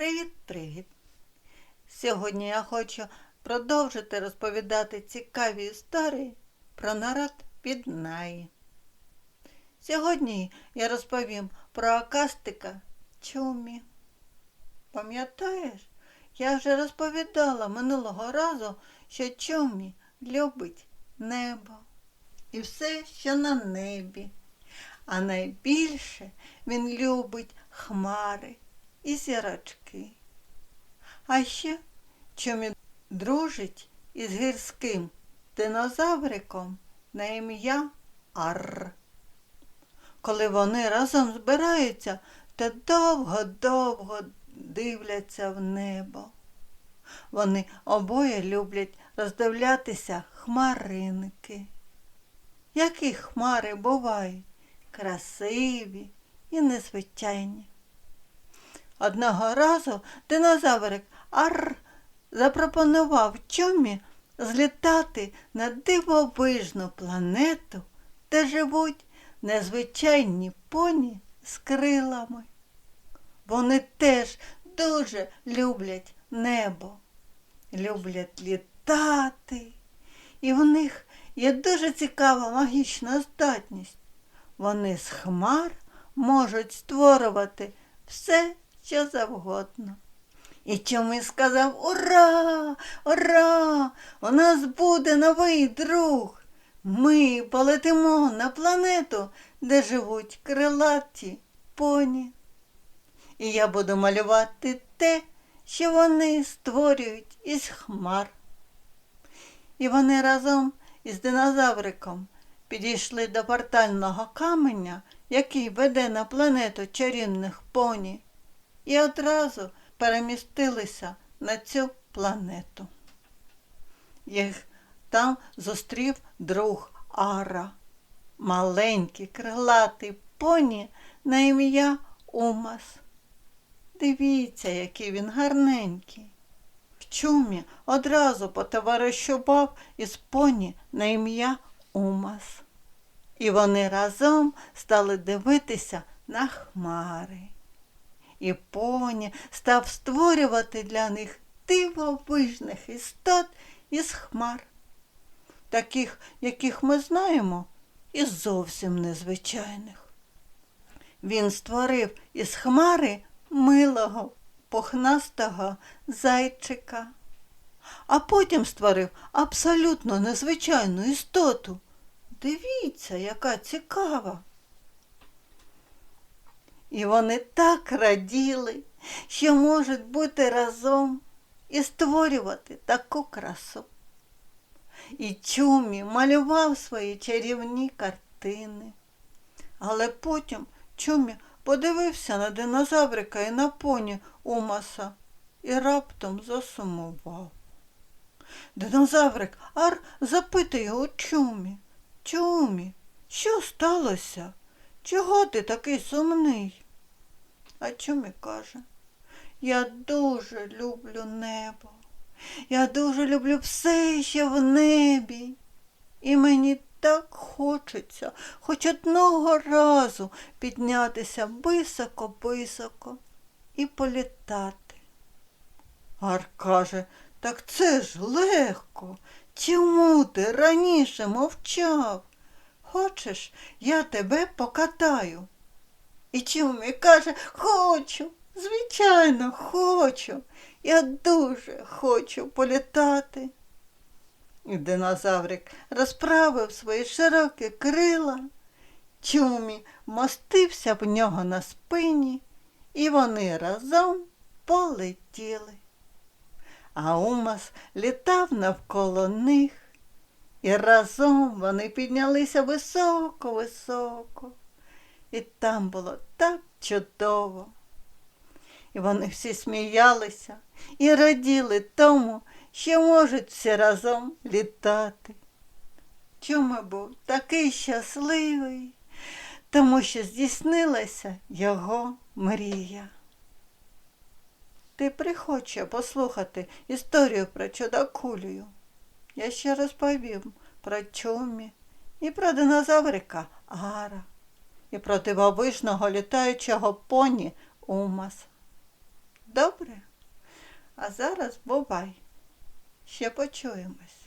Привіт-привіт! Сьогодні я хочу продовжити розповідати цікаві історії про народ під Наї. Сьогодні я розповім про акастика Чумі. Пам'ятаєш, я вже розповідала минулого разу, що Чумі любить небо і все, що на небі. А найбільше він любить хмари і зірочки. А ще чомі дружить із гірським динозавриком на ім'я Арр. Коли вони разом збираються, то довго-довго дивляться в небо. Вони обоє люблять роздивлятися хмаринки. Які хмари бувають красиві і незвичайні. Одного разу динозаврик Ар запропонував чумі злітати на дивовижну планету, де живуть незвичайні поні з крилами. Вони теж дуже люблять небо, люблять літати, і в них є дуже цікава магічна здатність. Вони з хмар можуть створювати все, що завгодно. І чому сказав Ура! Ура! У нас буде новий друг. Ми полетимо на планету, де живуть крилаті поні. І я буду малювати те, що вони створюють із хмар. І вони разом із динозавриком підійшли до портального каменя, який веде на планету чарівних поні, і одразу перемістилися на цю планету. Їх там зустрів друг Ара, маленький крилатий поні на ім'я Умас. Дивіться, який він гарненький. В чумі одразу потоваришував із поні на ім'я Умас. І вони разом стали дивитися на хмари. І поні став створювати для них дивовижних істот із хмар, таких, яких ми знаємо, і зовсім незвичайних. Він створив із хмари милого, пухнастого зайчика, а потім створив абсолютно незвичайну істоту. Дивіться, яка цікава. І вони так раділи, що можуть бути разом і створювати таку красу. І чумі малював свої чарівні картини. Але потім чумі подивився на динозаврика і на поні Умаса і раптом засумував. Динозаврик ар запитує у чумі. Чумі, що сталося? Чого ти такий сумний? А чумі каже, я дуже люблю небо. Я дуже люблю все, що в небі. І мені так хочеться хоч одного разу піднятися високо-високо і політати. Ар каже, так це ж легко. Чому ти раніше мовчав? Хочеш, я тебе покатаю? І Чумі каже, хочу, звичайно, хочу. Я дуже хочу політати. І динозаврик розправив свої широкі крила. Чумі мостився в нього на спині, і вони разом полетіли. А Умас літав навколо них, і разом вони піднялися високо-високо. І там було так чудово. І вони всі сміялися і раділи тому, що можуть всі разом літати. Чому був такий щасливий, тому що здійснилася його мрія. Ти приходь послухати історію про чудакулію. Я ще розповім про чумі і про динозаврика Ара, і про дивовижного літаючого поні Умас. Добре? А зараз бувай. Ще почуємось.